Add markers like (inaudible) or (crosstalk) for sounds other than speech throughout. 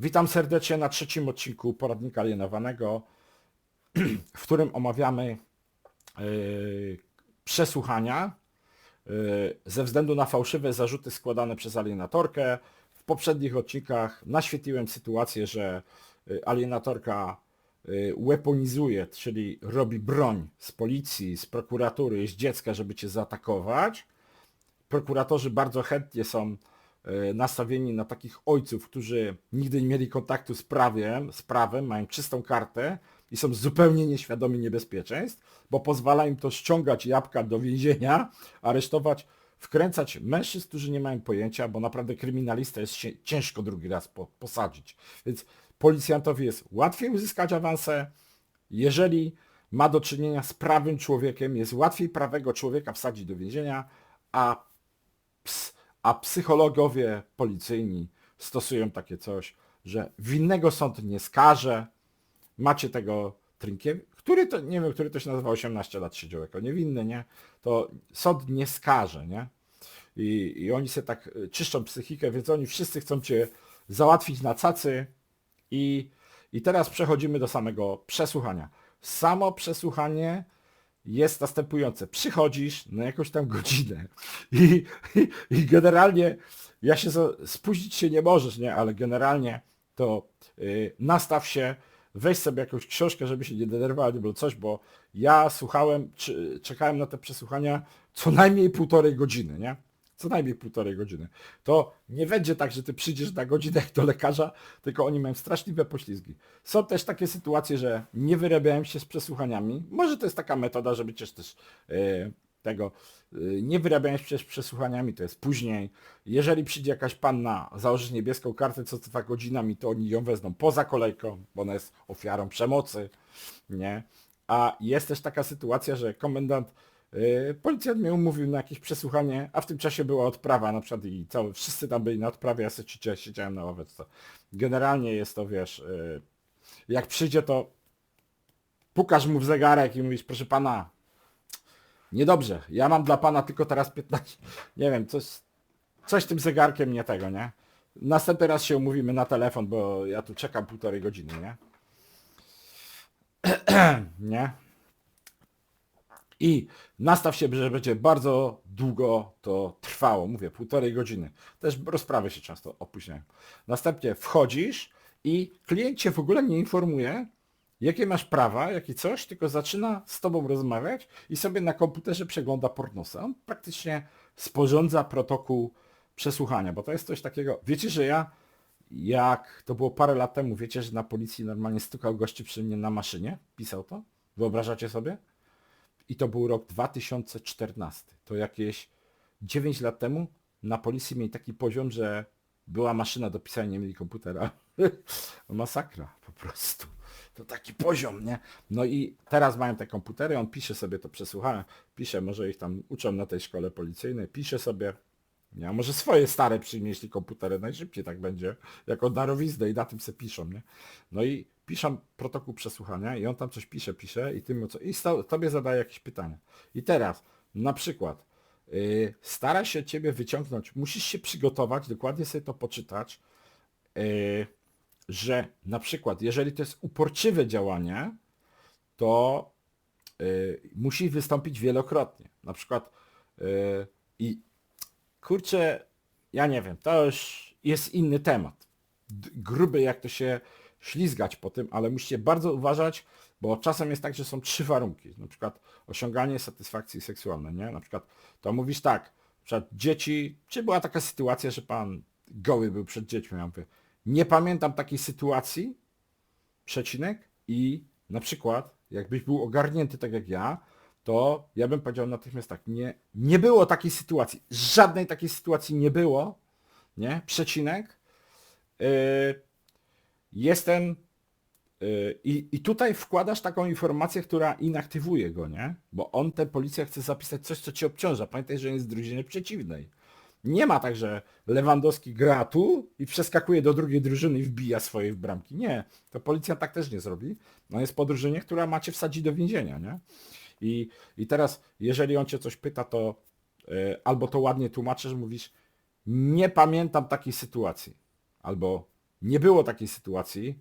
Witam serdecznie na trzecim odcinku Poradnika Alienowanego, w którym omawiamy yy, przesłuchania yy, ze względu na fałszywe zarzuty składane przez alienatorkę. W poprzednich odcinkach naświetliłem sytuację, że yy, alienatorka weaponizuje, czyli robi broń z policji, z prokuratury, z dziecka, żeby cię zaatakować. Prokuratorzy bardzo chętnie są e, nastawieni na takich ojców, którzy nigdy nie mieli kontaktu z prawem, z prawem, mają czystą kartę i są zupełnie nieświadomi niebezpieczeństw, bo pozwala im to ściągać jabłka do więzienia, aresztować, wkręcać mężczyzn, którzy nie mają pojęcia, bo naprawdę kryminalista jest ciężko drugi raz po, posadzić. Więc policjantowi jest łatwiej uzyskać awansę, jeżeli ma do czynienia z prawym człowiekiem, jest łatwiej prawego człowieka wsadzić do więzienia, a ps, a psychologowie policyjni stosują takie coś, że winnego sąd nie skaże, macie tego Trinkiewicz, który to, nie wiem, który to się nazywa 18 lat siedział jako niewinny, nie? To sąd nie skaże, nie? I, I oni sobie tak y, czyszczą psychikę, więc oni wszyscy chcą cię załatwić na cacy i, i teraz przechodzimy do samego przesłuchania. Samo przesłuchanie jest następujące. Przychodzisz na jakąś tam godzinę i, i, i generalnie, ja się spóźnić się nie możesz, nie? Ale generalnie to y, nastaw się, weź sobie jakąś książkę, żeby się nie denerwować, albo coś, bo ja słuchałem, czy, czekałem na te przesłuchania co najmniej półtorej godziny, nie? Co najmniej półtorej godziny. To nie będzie tak, że ty przyjdziesz na godzinę do lekarza, tylko oni mają straszliwe poślizgi. Są też takie sytuacje, że nie wyrabiają się z przesłuchaniami. Może to jest taka metoda, żeby cię też e, tego e, nie wyrabiają się z przesłuchaniami, to jest później. Jeżeli przyjdzie jakaś panna, założyć niebieską kartę co dwa godzinami, to oni ją wezmą poza kolejką, bo ona jest ofiarą przemocy, nie? A jest też taka sytuacja, że komendant Yy, Policjant mnie umówił na jakieś przesłuchanie, a w tym czasie była odprawa na przykład i cały, wszyscy tam byli na odprawie, ja sobie siedziałem- na ławeczce. Generalnie jest to, wiesz, yy, jak przyjdzie to pukasz mu w zegarek i mówisz, proszę pana, niedobrze, ja mam dla pana tylko teraz 15, nie wiem, coś, coś tym zegarkiem nie tego, nie? Następny raz się umówimy na telefon, bo ja tu czekam półtorej godziny, nie? (clears throat) nie? I nastaw się, że będzie bardzo długo to trwało. Mówię, półtorej godziny. Też rozprawy się często opóźniają. Następnie wchodzisz i klient cię w ogóle nie informuje, jakie masz prawa, jakie coś, tylko zaczyna z tobą rozmawiać i sobie na komputerze przegląda pornosy. On praktycznie sporządza protokół przesłuchania, bo to jest coś takiego. Wiecie, że ja, jak to było parę lat temu, wiecie, że na policji normalnie stukał gości przy mnie na maszynie? Pisał to? Wyobrażacie sobie? I to był rok 2014. To jakieś 9 lat temu na policji mieli taki poziom, że była maszyna do pisania, nie mieli komputera. (laughs) Masakra po prostu. To taki poziom, nie? No i teraz mają te komputery, on pisze sobie to przesłuchania, pisze, może ich tam uczą na tej szkole policyjnej, pisze sobie, nie, a może swoje stare przyjmie, jeśli komputery najszybciej tak będzie, jako darowiznę i na tym se piszą, nie? No i piszą protokół przesłuchania i on tam coś pisze, pisze i tym co i tobie zadaje jakieś pytania. I teraz, na przykład, yy, stara się ciebie wyciągnąć, musisz się przygotować, dokładnie sobie to poczytać, yy, że na przykład, jeżeli to jest uporczywe działanie, to yy, musi wystąpić wielokrotnie. Na przykład yy, i kurczę, ja nie wiem, to już jest inny temat. Gruby jak to się ślizgać po tym, ale musicie bardzo uważać, bo czasem jest tak, że są trzy warunki. Na przykład osiąganie satysfakcji seksualnej, nie? Na przykład to mówisz tak, na przykład dzieci, czy była taka sytuacja, że pan goły był przed dziećmi, ja mówię, nie pamiętam takiej sytuacji, przecinek i na przykład jakbyś był ogarnięty tak jak ja, to ja bym powiedział natychmiast tak, nie, nie było takiej sytuacji, żadnej takiej sytuacji nie było, nie, przecinek, yy, jestem yy, i, tutaj wkładasz taką informację, która inaktywuje go, nie, bo on, ten policja chce zapisać coś, co ci obciąża, pamiętaj, że jest z drużyny przeciwnej. Nie ma tak, że Lewandowski gra tu i przeskakuje do drugiej drużyny i wbija swoje w bramki. Nie, to policja tak też nie zrobi. No jest po drużynie, która macie wsadzić do więzienia, nie? I, I teraz, jeżeli on cię coś pyta, to y, albo to ładnie tłumaczysz, mówisz, nie pamiętam takiej sytuacji. Albo nie było takiej sytuacji,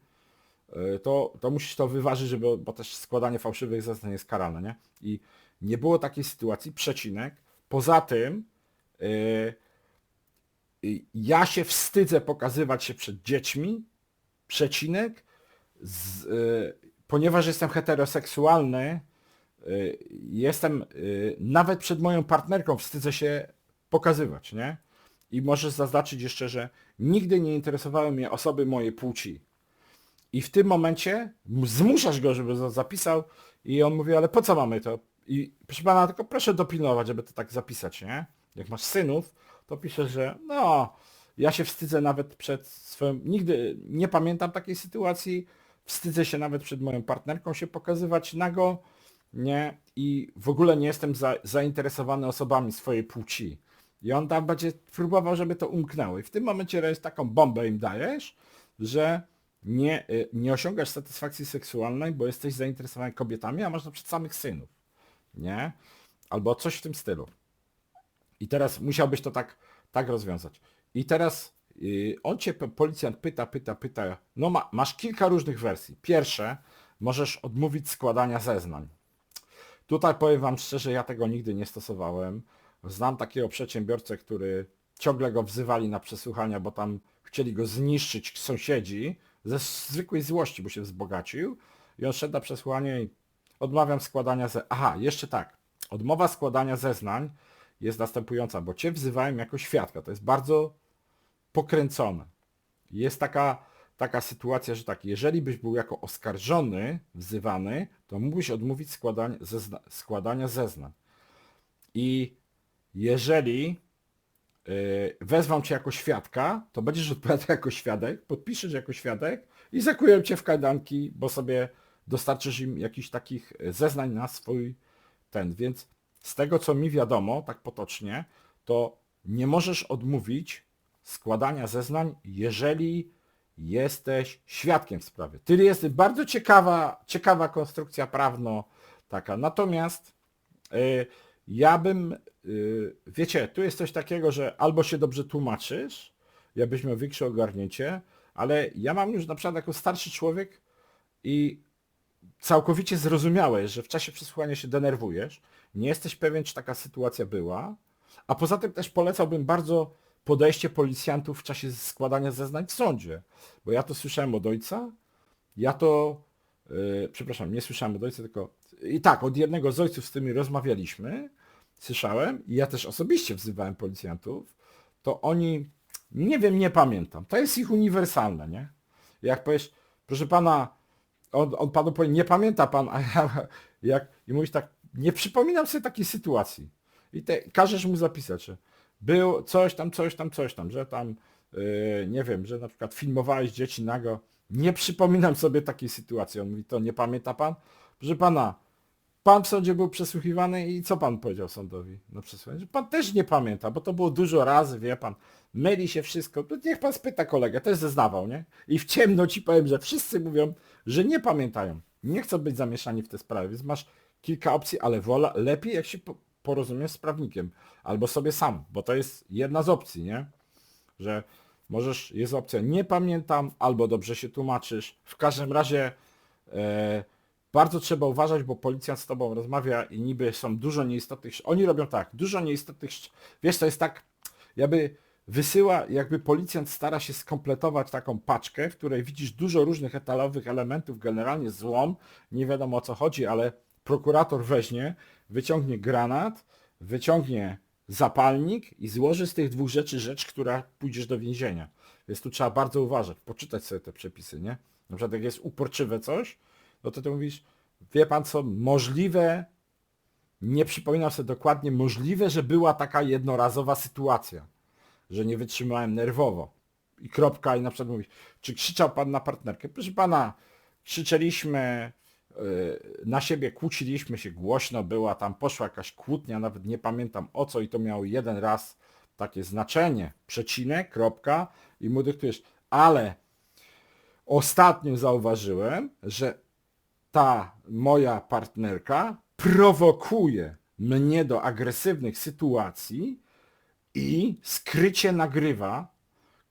y, to, to musisz to wyważyć, żeby, bo też składanie fałszywych zeznań jest karane, nie? I nie było takiej sytuacji, przecinek. Poza tym y, y, ja się wstydzę pokazywać się przed dziećmi, przecinek, z, y, ponieważ jestem heteroseksualny, y, jestem nawet przed moją partnerką wstydzę się pokazywać, nie? I możesz zaznaczyć jeszcze, że nigdy nie interesowały mnie osoby mojej płci. I w tym momencie zmuszasz go, żeby to zapisał i on mówi, ale po co mamy to? I proszę pana, tylko proszę dopilnować, żeby to tak zapisać, nie? Jak masz synów, to piszesz, że no, ja się wstydzę nawet przed swoją... Nigdy nie pamiętam takiej sytuacji, wstydzę się nawet przed moją partnerką się pokazywać nago, nie? I w ogóle nie jestem za, zainteresowany osobami swojej płci. I on tam będzie próbował, żeby to umknęło. I w tym momencie jest taką bombę im dajesz, że nie, y, nie osiągasz satysfakcji seksualnej, bo jesteś zainteresowany kobietami, a masz na przykład samych synów. Nie? Albo coś w tym stylu. I teraz musiałbyś to tak, tak rozwiązać. I teraz yy, on cię, policjant pyta, pyta, pyta. No ma, masz kilka różnych wersji. Pierwsze, możesz odmówić składania zeznań. Tutaj powiem wam szczerze, ja tego nigdy nie stosowałem. Znam takiego przedsiębiorcę, który ciągle go wzywali na przesłuchania, bo tam chcieli go zniszczyć sąsiedzi ze zwykłej złości, bo się wzbogacił. I on szedł na przesłuchanie i odmawiam składania ze... Aha, jeszcze tak. Odmowa składania zeznań jest następująca, bo cię wzywałem jako świadka. To jest bardzo pokręcone. Jest taka, taka sytuacja, że tak, jeżeli byś był jako oskarżony wzywany, to mógłbyś odmówić składania, zezna, składania zeznań. I jeżeli yy, wezwą cię jako świadka, to będziesz odpowiadał jako świadek, podpiszesz jako świadek i zakują cię w kajdanki, bo sobie dostarczysz im jakichś takich zeznań na swój ten. Więc z tego co mi wiadomo, tak potocznie, to nie możesz odmówić składania zeznań, jeżeli jesteś świadkiem w sprawie. Tyle jest bardzo ciekawa, ciekawa konstrukcja prawno taka. Natomiast y, ja bym, y, wiecie, tu jest coś takiego, że albo się dobrze tłumaczysz, ja byś miał większe ogarnięcie, ale ja mam już na przykład jako starszy człowiek i całkowicie zrozumiałe jest, że w czasie przesłuchania się denerwujesz, nie jesteś pewien, czy taka sytuacja była, a poza tym też polecałbym bardzo podejście policjantów w czasie składania zeznań w sądzie, bo ja to słyszałem od ojca, ja to, yy, przepraszam, nie słyszałem od ojca, tylko i tak, od jednego z ojców z tymi rozmawialiśmy, słyszałem i ja też osobiście wzywałem policjantów, to oni, nie wiem, nie pamiętam, to jest ich uniwersalne, nie? Jak powiesz, proszę pana, on, on panu powie, nie pamięta pan, a ja, (laughs) jak, i mówisz tak, nie przypominam sobie takiej sytuacji. I te, każesz mu zapisać, że był coś tam, coś tam, coś tam, że tam, yy, nie wiem, że na przykład filmowałeś dzieci nago. Nie przypominam sobie takiej sytuacji. On mówi, to nie pamięta pan? Proszę pana, pan w sądzie był przesłuchiwany i co pan powiedział sądowi na przesłuchaniu? Że pan też nie pamięta, bo to było dużo razy, wie pan, myli się wszystko. To niech pan spyta kolegę, też zeznawał, nie? I w ciemno ci powiem, że wszyscy mówią, że nie pamiętają. Nie chcą być zamieszani w te sprawy, więc masz kilka opcji, ale wola, lepiej jak się po, porozumiesz z prawnikiem. Albo sobie sam, bo to jest jedna z opcji, nie? Że możesz, jest opcja nie pamiętam, albo dobrze się tłumaczysz. W każdym razie e, bardzo trzeba uważać, bo policjant z tobą rozmawia i niby są dużo nieistotnych, oni robią tak, dużo nieistotnych, wiesz, to jest tak, jakby wysyła, jakby policjant stara się skompletować taką paczkę, w której widzisz dużo różnych etalowych elementów, generalnie złom, nie wiadomo o co chodzi, ale prokurator weźmie, wyciągnie granat, wyciągnie zapalnik i złoży z tych dwóch rzeczy rzecz, która pójdziesz do więzienia. Więc tu trzeba bardzo uważać, poczytać sobie te przepisy, nie? Na przykład jak jest uporczywe coś, no to ty mówisz, wie pan co, możliwe, nie przypominam sobie dokładnie, możliwe, że była taka jednorazowa sytuacja, że nie wytrzymałem nerwowo. I kropka, i na przykład mówisz, czy krzyczał pan na partnerkę? Proszę pana, krzyczeliśmy, yy, na siebie kłóciliśmy się głośno, była tam, poszła jakaś kłótnia, nawet nie pamiętam o co i to miało jeden raz takie znaczenie, przecinek, kropka i mu dyktujesz, ale ostatnio zauważyłem, że ta moja partnerka prowokuje mnie do agresywnych sytuacji i skrycie nagrywa,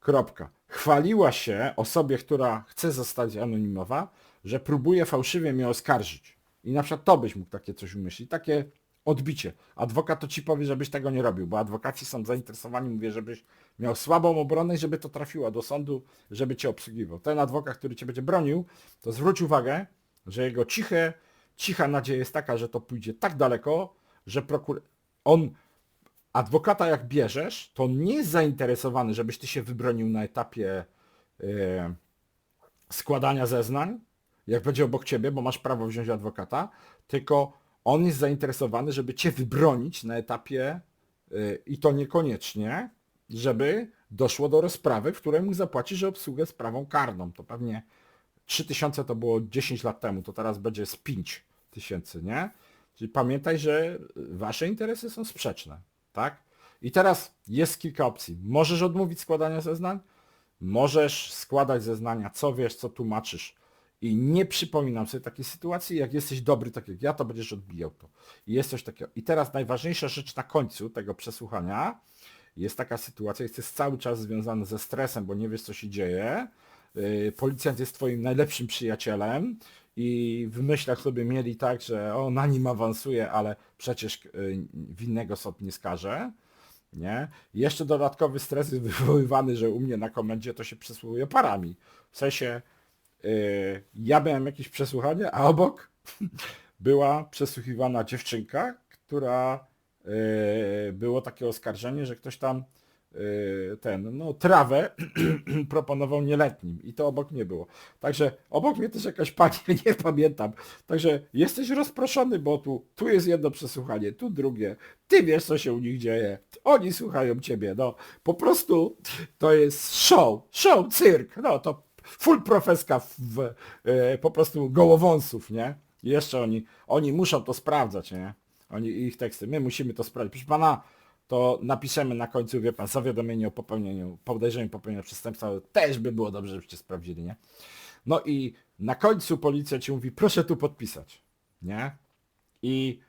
kropka. chwaliła się osobie, która chce zostać anonimowa, że próbuje fałszywie mnie oskarżyć. I na przykład to byś mógł takie coś umyślić, takie odbicie. Adwokat to ci powie, żebyś tego nie robił, bo adwokaci są zainteresowani, mówię, żebyś miał słabą obronę i żeby to trafiło do sądu, żeby cię obsługiwał. Ten adwokat, który cię będzie bronił, to zwróć uwagę, że jego ciche, cicha nadzieja jest taka, że to pójdzie tak daleko, że prokur... on adwokata jak bierzesz, to on nie jest zainteresowany, żebyś ty się wybronił na etapie e, składania zeznań, jak będzie obok ciebie, bo masz prawo wziąć adwokata, tylko on jest zainteresowany, żeby cię wybronić na etapie y, i to niekoniecznie, żeby doszło do rozprawy, w której mógł zapłacić za obsługę sprawą karną. To pewnie 3000 to było 10 lat temu, to teraz będzie z 5 tysięcy, nie? Czyli pamiętaj, że wasze interesy są sprzeczne, tak? I teraz jest kilka opcji. Możesz odmówić składania zeznań, możesz składać zeznania, co wiesz, co tłumaczysz. I nie przypominam sobie takiej sytuacji, jak jesteś dobry, tak jak ja, to będziesz odbijał to. I jest coś takiego. I teraz najważniejsza rzecz na końcu tego przesłuchania jest taka sytuacja, jesteś cały czas związany ze stresem, bo nie wiesz, co się dzieje. Yy, Policjant jest twoim najlepszym przyjacielem i w myślach sobie mieli tak, że o, na nim awansuje, ale przecież yy, winnego sąd nie skaże. Nie? Jeszcze dodatkowy stres jest (laughs) wywoływany, że u mnie na komendzie to się przesłuchuje parami. W sensie yy, ja miałem jakieś przesłuchanie, a obok (laughs) była przesłuchiwana dziewczynka, która yy, było takie oskarżenie, że ktoś tam ten, no trawę (clears throat) proponował nieletnim i to obok nie było. Także obok mnie też jakaś pani, (laughs) nie pamiętam. Także jesteś rozproszony, bo tu, tu jest jedno przesłuchanie, tu drugie. Ty wiesz, co się u nich dzieje. Oni słuchają ciebie. No, po prostu to jest show, show, cyrk. No, to full profeska w, e, po prostu gołowąsów, nie? I jeszcze oni, oni muszą to sprawdzać, nie? Oni, ich teksty. My musimy to sprawdzić. Proszę pana, to napiszemy na końcu, wie pan, zawiadomienie o popełnieniu, podejrzeniu popełnienia przestępstwa. Też by było dobrze, żebyście sprawdzili, nie? No i na końcu policja ci mówi, proszę tu podpisać, nie? I,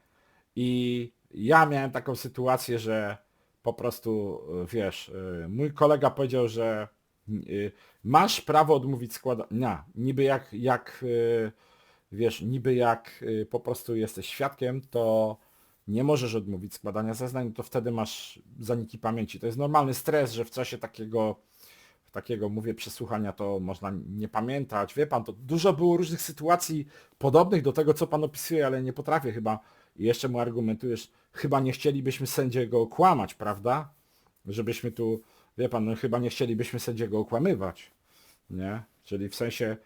i ja miałem taką sytuację, że po prostu, y, wiesz, y, mój kolega powiedział, że y, masz prawo odmówić składania, niby jak, jak, wiesz, niby jak po prostu jesteś świadkiem, to nie możesz odmówić składania zeznań, to wtedy masz zaniki pamięci. To jest normalny stres, że w czasie takiego, takiego mówię, przesłuchania to można nie pamiętać. Wie pan, to dużo było różnych sytuacji podobnych do tego, co pan opisuje, ale nie potrafię chyba. I jeszcze mu argumentujesz, chyba nie chcielibyśmy sędziego okłamać, prawda? Żebyśmy tu, wie pan, no chyba nie chcielibyśmy sędziego okłamywać. Nie? Czyli w sensie,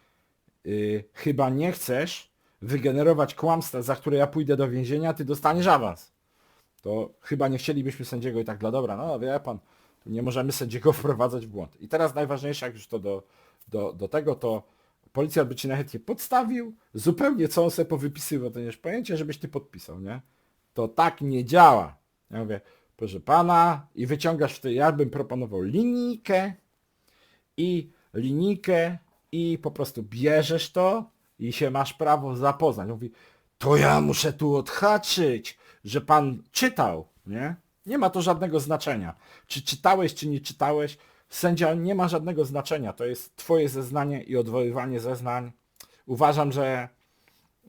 y, chyba nie chcesz wygenerować kłamstwa, za które ja pójdę do więzienia, ty dostaniesz awans. To chyba nie chcielibyśmy sędziego i tak dla dobra, no wie pan, nie możemy sędziego (laughs) wprowadzać w błąd. I teraz najważniejsze, jak już to do, do, do tego, to policjant by ci najchętniej podstawił, zupełnie co on sobie powypisywał, to nie masz pojęcia, żebyś ty podpisał, nie? To tak nie działa. Ja mówię, proszę pana, i wyciągasz wtedy, ja bym proponował linijkę i linijkę i po prostu bierzesz to i się masz prawo zapoznać. Mówi, to ja muszę tu odhaczyć, że pan czytał, nie? Nie ma to żadnego znaczenia. Czy czytałeś, czy nie czytałeś, sędzia nie ma żadnego znaczenia. To jest twoje zeznanie i odwoływanie zeznań. Uważam, że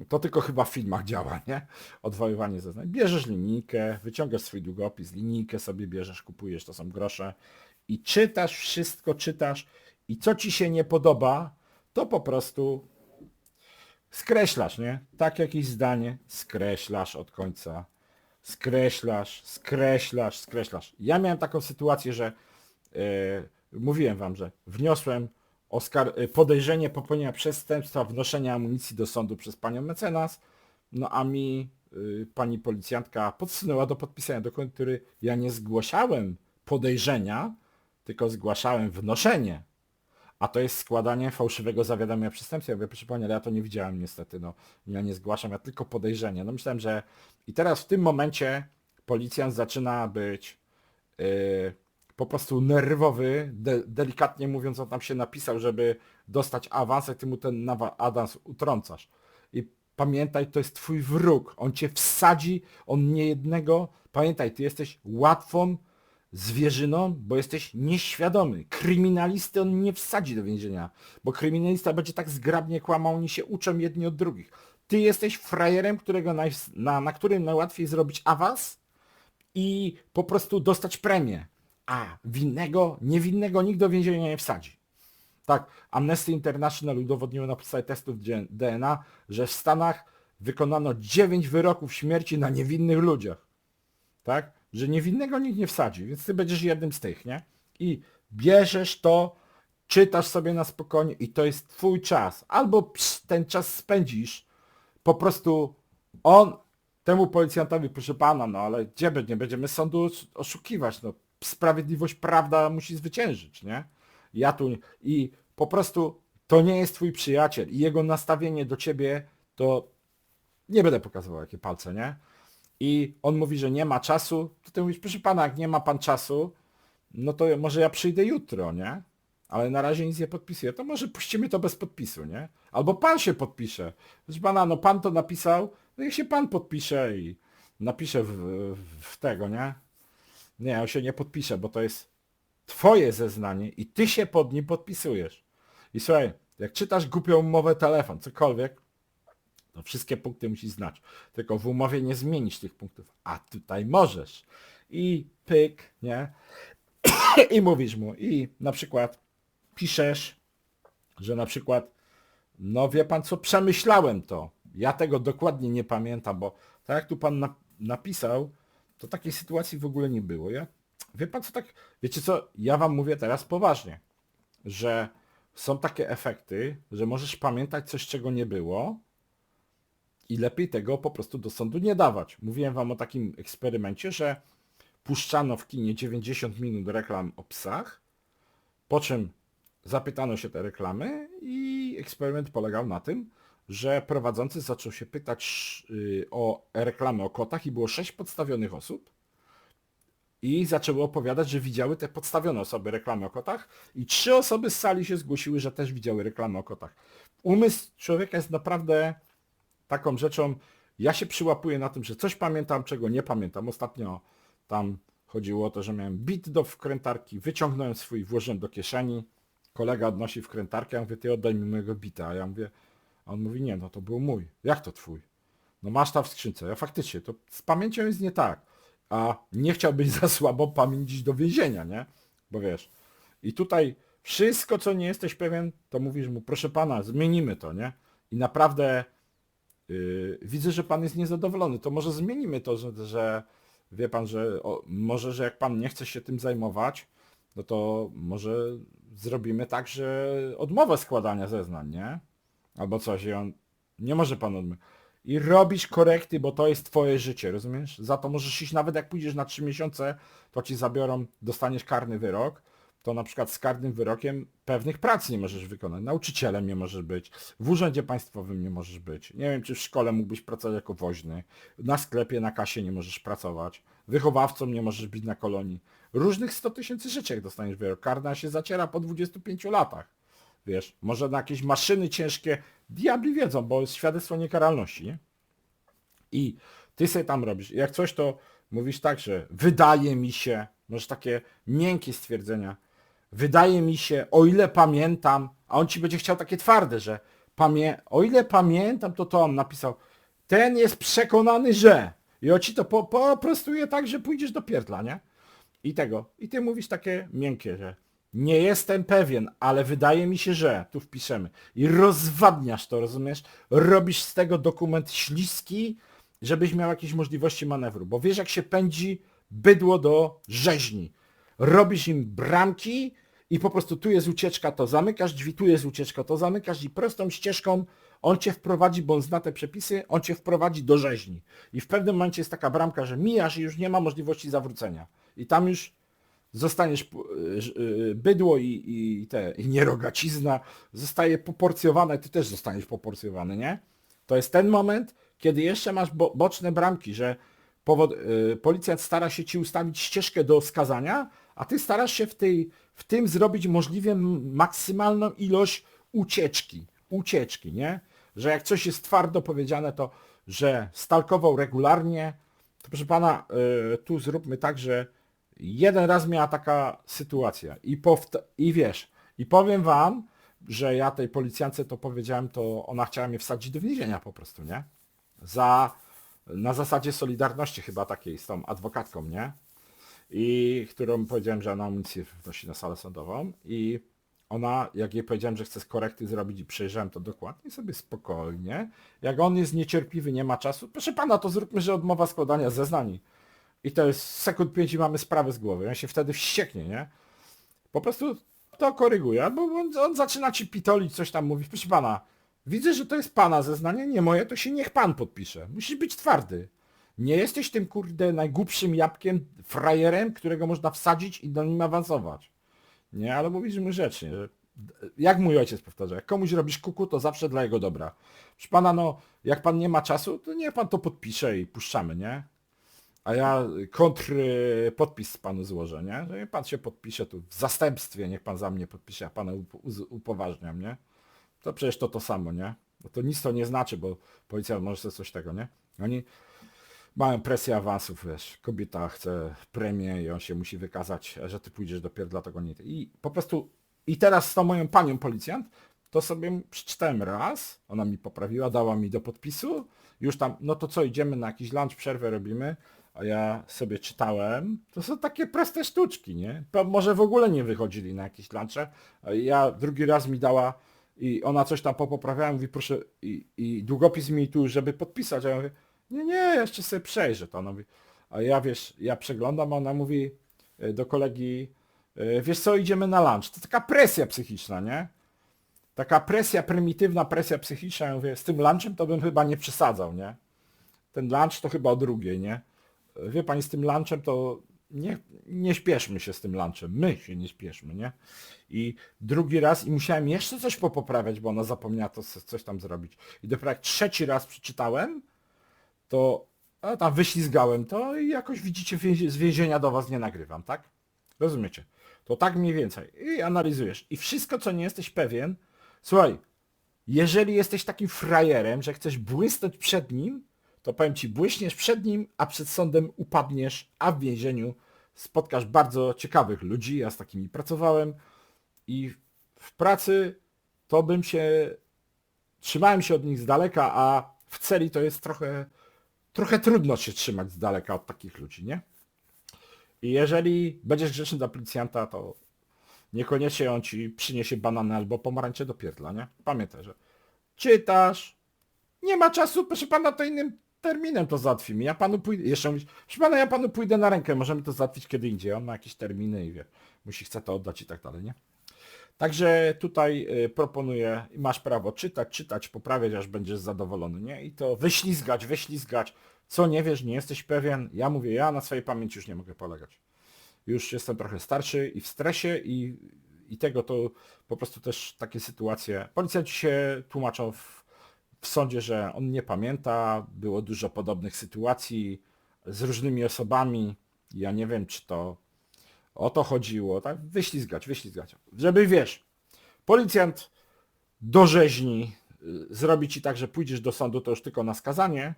to tylko chyba w filmach działa, nie? Odwoływanie zeznań. Bierzesz linijkę, wyciągasz swój długopis, linijkę sobie bierzesz, kupujesz, to są grosze i czytasz wszystko, czytasz i co ci się nie podoba, to po prostu skreślasz, nie? Tak jakieś zdanie, skreślasz od końca. Skreślasz, skreślasz, skreślasz. Ja miałem taką sytuację, że e, mówiłem wam, że wniosłem oskar- e, podejrzenie popełnienia przestępstwa wnoszenia amunicji do sądu przez panią mecenas, no a mi y, pani policjantka podsunęła do podpisania dokument, który ja nie zgłaszałem podejrzenia, tylko zgłaszałem wnoszenie. A to jest składanie fałszywego zawiadomienia o przestępstwie. Ja mówię, proszę pani, ale ja to nie widziałem niestety, no. Ja nie zgłaszam, ja tylko podejrzenie. No myślałem, że... I teraz w tym momencie policjant zaczyna być yy, po prostu nerwowy, de, delikatnie mówiąc, on tam się napisał, żeby dostać awans, a ty mu ten awans utrącasz. I pamiętaj, to jest twój wróg. On cię wsadzi, on nie jednego... Pamiętaj, ty jesteś łatwą zwierzyną, bo jesteś nieświadomy. Kryminalisty on nie wsadzi do więzienia, bo kryminalista będzie tak zgrabnie kłamał, oni się uczą jedni od drugich. Ty jesteś frajerem, którego naj, na, na którym najłatwiej zrobić awans i po prostu dostać premię. A winnego, niewinnego nikt do więzienia nie wsadzi. Tak, Amnesty International udowodniło na podstawie testów DNA, że w Stanach wykonano 9 wyroków śmierci na niewinnych ludziach. Tak? Że niewinnego nikt nie wsadzi, więc ty będziesz jednym z tych, nie? I bierzesz to, czytasz sobie na spokojnie i to jest twój czas. Albo ps, ten czas spędzisz, po prostu on, temu policjantowi, proszę pana, no ale gdzie nie będziemy sądu os- oszukiwać, no sprawiedliwość, prawda musi zwyciężyć, nie? Ja tu i po prostu to nie jest twój przyjaciel i jego nastawienie do ciebie to nie będę pokazywał jakie palce, nie? I on mówi, że nie ma czasu, to ty mówisz, proszę pana, jak nie ma pan czasu, no to może ja przyjdę jutro, nie? Ale na razie nic nie podpisuję, to może puścimy to bez podpisu, nie? Albo pan się podpisze. Proszę pana, no pan to napisał, no niech się pan podpisze i napisze w, w, tego, nie? Nie, on się nie podpisze, bo to jest twoje zeznanie i ty się pod nim podpisujesz. I słuchaj, jak czytasz głupią umowę telefon, cokolwiek, to wszystkie punkty musisz znać. Tylko w umowie nie zmienisz tych punktów, a tutaj możesz. I pyk, nie? (coughs) I mówisz mu, i na przykład piszesz, że na przykład, no wie pan co, przemyślałem to. Ja tego dokładnie nie pamiętam, bo tak jak tu pan na, napisał, to takiej sytuacji w ogóle nie było. Ja, wie pan co tak, wiecie co, ja wam mówię teraz poważnie, że są takie efekty, że możesz pamiętać coś, czego nie było, i lepiej tego po prostu do sądu nie dawać. Mówiłem wam o takim eksperymencie, że puszczano w kinie 90 minut reklam o psach, po czym zapytano się te reklamy i eksperyment polegał na tym, że prowadzący zaczął się pytać y, o reklamy o kotach i było sześć podstawionych osób i zaczęły opowiadać, że widziały te podstawione osoby reklamy o kotach i trzy osoby z sali się zgłosiły, że też widziały reklamy o kotach. Umysł człowieka jest naprawdę taką rzeczą, ja się przyłapuję na tym, że coś pamiętam, czego nie pamiętam. Ostatnio tam chodziło o to, że miałem bit do wkrętarki, wyciągnąłem swój, włożyłem do kieszeni, kolega odnosi wkrętarkę, ja mówię, ty oddaj mi mojego bita, a ja mówię, a on mówi, nie, no to był mój. Jak to twój? No masz tam w skrzynce. Ja faktycznie, to z pamięcią jest nie tak. A nie chciałbyś za słabo pamięć iść do więzienia, nie? Bo wiesz. I tutaj wszystko, co nie jesteś pewien, to mówisz mu, proszę pana, zmienimy to, nie? I naprawdę widzę, że pan jest niezadowolony. To może zmienimy to, że, że wie pan, że o, może, że jak pan nie chce się tym zajmować, no to może zrobimy tak, że odmowę składania zeznań, nie? Albo coś i on nie może pan odmówić. I robisz korekty, bo to jest twoje życie, rozumiesz? Za to możesz iść, nawet jak pójdziesz na 3 miesiące, to ci zabiorą, dostaniesz karny wyrok, to na przykład z karnym wyrokiem pewnych prac nie możesz wykonać. Nauczycielem nie możesz być, w urzędzie państwowym nie możesz być. Nie wiem, czy w szkole mógłbyś pracować jako woźny, na sklepie, na kasie nie możesz pracować, wychowawcą nie możesz być na kolonii. Różnych 100 tysięcy rzeczy jak dostaniesz wyrok. Karna się zaciera po 25 latach. Wiesz, może na jakieś maszyny ciężkie, diabli wiedzą, bo jest świadectwo niekaralności, nie? I ty sobie tam robisz. Jak coś to mówisz tak, że wydaje mi się, możesz takie miękkie stwierdzenia, wydaje mi się, o ile pamiętam, a on ci będzie chciał takie twarde, że pamię o ile pamiętam, to to on napisał, ten jest przekonany, że i on ci to po, poprostuje tak, że pójdziesz do pierdla, nie? I tego. I ty mówisz takie miękkie, że nie jestem pewien, ale wydaje mi się, że tu wpiszemy. I rozwadniasz to, rozumiesz? Robisz z tego dokument śliski, żebyś miał jakieś możliwości manewru. Bo wiesz, jak się pędzi bydło do rzeźni. Robisz im bramki i po prostu tu jest ucieczka, to zamykasz drzwi, tu jest ucieczka, to zamykasz i prostą ścieżką on cię wprowadzi, bo on zna te przepisy, on cię wprowadzi do rzeźni. I w pewnym momencie jest taka bramka, że mijasz i już nie ma możliwości zawrócenia. I tam już zostaniesz y, y, bydło i, i te i nierogacizna zostaje poporcjowane, ty też zostaniesz poporcjowany, nie? To jest ten moment, kiedy jeszcze masz bo, boczne bramki, że powod, y, policjant stara się ci ustawić ścieżkę do skazania, a ty starasz się w, tej, w tym zrobić możliwie maksymalną ilość ucieczki. Ucieczki, nie? Że jak coś jest twardo powiedziane, to że stalkował regularnie, to proszę pana, y, tu zróbmy tak, że Jeden raz miała taka sytuacja i, i wiesz, i powiem wam, że ja tej policjance to powiedziałem, to ona chciała mnie wsadzić do więzienia po prostu, nie? Za, na zasadzie solidarności chyba takiej z tą adwokatką, nie? I którą powiedziałem, że ona amunicję wnosi na salę sądową i ona, jak jej powiedziałem, że chcę korekty zrobić i przejrzałem to dokładnie sobie spokojnie, jak on jest niecierpliwy, nie ma czasu, proszę pana, to zróbmy, że odmowa składania zeznań. I to jest sekund pięć i mamy sprawę z głowy. On się wtedy wścieknie, nie? Po prostu to koryguje. Albo on, on zaczyna ci pitolić, coś tam mówić. Proszę pana, widzę, że to jest pana zeznanie, nie moje, to się niech pan podpisze. Musisz być twardy. Nie jesteś tym kurde najgłupszym jabłkiem, frajerem, którego można wsadzić i do nim awansować. Nie, ale mówisz mu grzecznie, że jak mój ojciec powtarza, jak komuś robisz kuku, to zawsze dla jego dobra. Proszę pana, no, jak pan nie ma czasu, to niech pan to podpisze i puszczamy, nie? A ja kontr podpis panu złożę, nie? Że pan się podpisze tu w zastępstwie, niech pan za mnie podpisze, a pana upoważniam, nie? To przecież to to samo, nie? No to nic to nie znaczy, bo policja może sobie coś tego, nie? Oni mają presję awansów, wiesz, kobieta chce premię i on się musi wykazać, że ty pójdziesz dopiero dlatego nie ty. I po prostu, i teraz z tą moją panią policjant, to sobie przeczytałem raz, ona mi poprawiła, dała mi do podpisu, już tam, no to co, idziemy na jakiś lunch, przerwę robimy, a ja sobie czytałem, to są takie proste sztuczki, nie? Może w ogóle nie wychodzili na jakieś lunche, ja drugi raz mi dała i ona coś tam popoprawiała, mówi proszę, i, i długopis mi tu, żeby podpisać, a ja mówię, nie, nie, jeszcze sobie przejrzę to. Mówi, a ja wiesz, ja przeglądam, a ona mówi e, do kolegi, e, wiesz co, idziemy na lunch. To taka presja psychiczna, nie? Taka presja, prymitywna presja psychiczna. Ja mówię, z tym lunchem to bym chyba nie przesadzał, nie? Ten lunch to chyba o drugiej, nie? Wie pani, z tym lunchem to nie, nie śpieszmy się z tym lunchem. My się nie śpieszmy, nie? I drugi raz i musiałem jeszcze coś popoprawiać, bo ona zapomniała to coś tam zrobić. I dopiero jak trzeci raz przeczytałem, to a tam wyślizgałem to i jakoś widzicie z więzienia do was nie nagrywam, tak? Rozumiecie? To tak mniej więcej. I analizujesz. I wszystko, co nie jesteś pewien, słuchaj, jeżeli jesteś takim frajerem, że chcesz błysnąć przed nim, to powiem ci, błyśniesz przed nim, a przed sądem upadniesz, a w więzieniu spotkasz bardzo ciekawych ludzi. Ja z takimi pracowałem i w pracy to bym się trzymałem się od nich z daleka, a w celi to jest trochę, trochę trudno się trzymać z daleka od takich ludzi, nie? I jeżeli będziesz grzeczny dla policjanta, to niekoniecznie on ci przyniesie banany albo pomarańcze do pierdla, nie? Pamiętaj, że czytasz, nie ma czasu, proszę pana, to innym terminem to załatwimy. Ja panu pójdę, jeszcze mówisz, proszę pana, ja panu pójdę na rękę, możemy to załatwić kiedy indziej. On ma jakieś terminy i wie, musi chce to oddać i tak dalej, nie? Także tutaj y, proponuję, masz prawo czytać, czytać, poprawiać, aż będziesz zadowolony, nie? I to wyślizgać, wyślizgać. Co nie wiesz, nie jesteś pewien. Ja mówię, ja na swojej pamięci już nie mogę polegać. Już jestem trochę starszy i w stresie i, i tego to po prostu też takie sytuacje. Policjanci się tłumaczą w, w sądzie, że on nie pamięta, było dużo podobnych sytuacji z różnymi osobami. Ja nie wiem, czy to o to chodziło, tak? Wyślizgać, wyślizgać. Żeby wiesz, policjant do rzeźni y, zrobi ci tak, że pójdziesz do sądu, to już tylko na skazanie,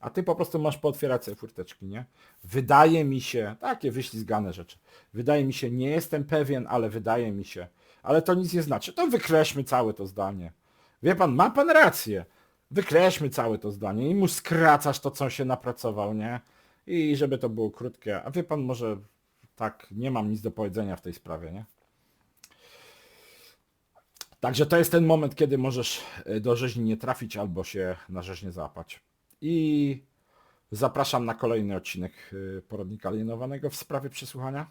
a ty po prostu masz pootwierać sobie furteczki, nie? Wydaje mi się, takie wyślizgane rzeczy, wydaje mi się, nie jestem pewien, ale wydaje mi się, ale to nic nie znaczy, to wykreślmy całe to zdanie. Wie pan, ma pan rację, wykreślmy całe to zdanie i mu skracasz to, co się napracował, nie? I żeby to było krótkie, a wie pan, może tak, nie mam nic do powiedzenia w tej sprawie, nie? Także to jest ten moment, kiedy możesz y, do rzeźni nie trafić albo się na rzeźnię załapać. I zapraszam na kolejny odcinek y, poradnika alienowanego w sprawie przesłuchania.